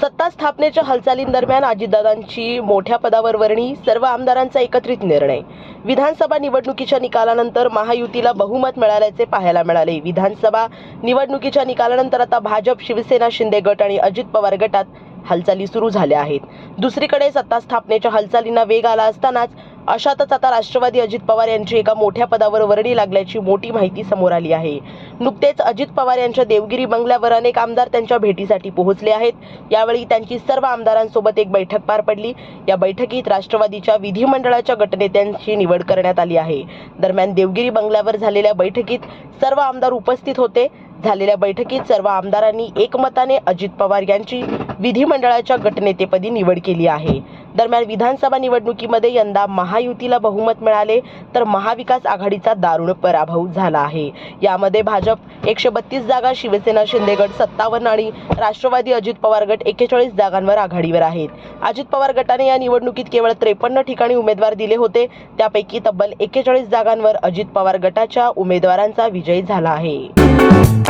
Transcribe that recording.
सत्ता स्थापनेच्या हालचालींदरम्यान अजितदादांची मोठ्या पदावर वर्णी सर्व आमदारांचा एकत्रित निर्णय. विधानसभा निवडणुकीच्या निकालानंतर महायुतीला बहुमत मिळाल्याचे पाहायला मिळाले. विधानसभा निवडणुकीच्या निकालानंतर आता भाजप शिवसेना शिंदे गट आणि अजित पवार गटात हालचाली सुरू झाल्या आहेत. दुसरीकडे सत्ता स्थापनेच्या हालचालींना वेग आला असतानाच अशातच आता राष्ट्रवादी अजित पवार यांची एका मोठ्या पदावर वर्णी लागल्याची मोठी माहिती समोर आली आहे. नुकतेच अजित पवार यांच्या देवगिरी बंगल्यावर अनेक आमदार त्यांच्या भेटीसाठी पोहोचले आहेत. यावेळी त्यांची सर्व आमदारांसोबत एक बैठक पार पडली. या बैठकीत राष्ट्रवादीच्या विधिमंडळाच्या गटनेत्यांची निवड करण्यात आली आहे. दरम्यान देवगिरी बंगल्यावर झालेल्या बैठकीत सर्व आमदार उपस्थित होते. झालेल्या बैठकीत सर्व आमदारांनी एकमताने अजित पवार यांची विधिमंडळाच्या गटनेतेपदी निवड केली आहे. दरम्यान विधानसभा निवडणुकीमध्ये यंदा महायुतीला बहुमत मिळाले तर महाविकास आघाडीचा दारुण पराभव झाला आहे. यामध्ये भाजप एकशे बत्तीस जागा शिवसेना शिंदे गट सत्तावन्न आणि राष्ट्रवादी अजित पवार गट एकेचाळीस जागांवर आघाडीवर आहेत. अजित पवार गटाने या निवडणुकीत केवळ त्रेपन्न ठिकाणी उमेदवार दिले होते. त्यापैकी तब्बल एकेचाळीस जागांवर अजित पवार गटाच्या उमेदवारांचा विजय झाला आहे.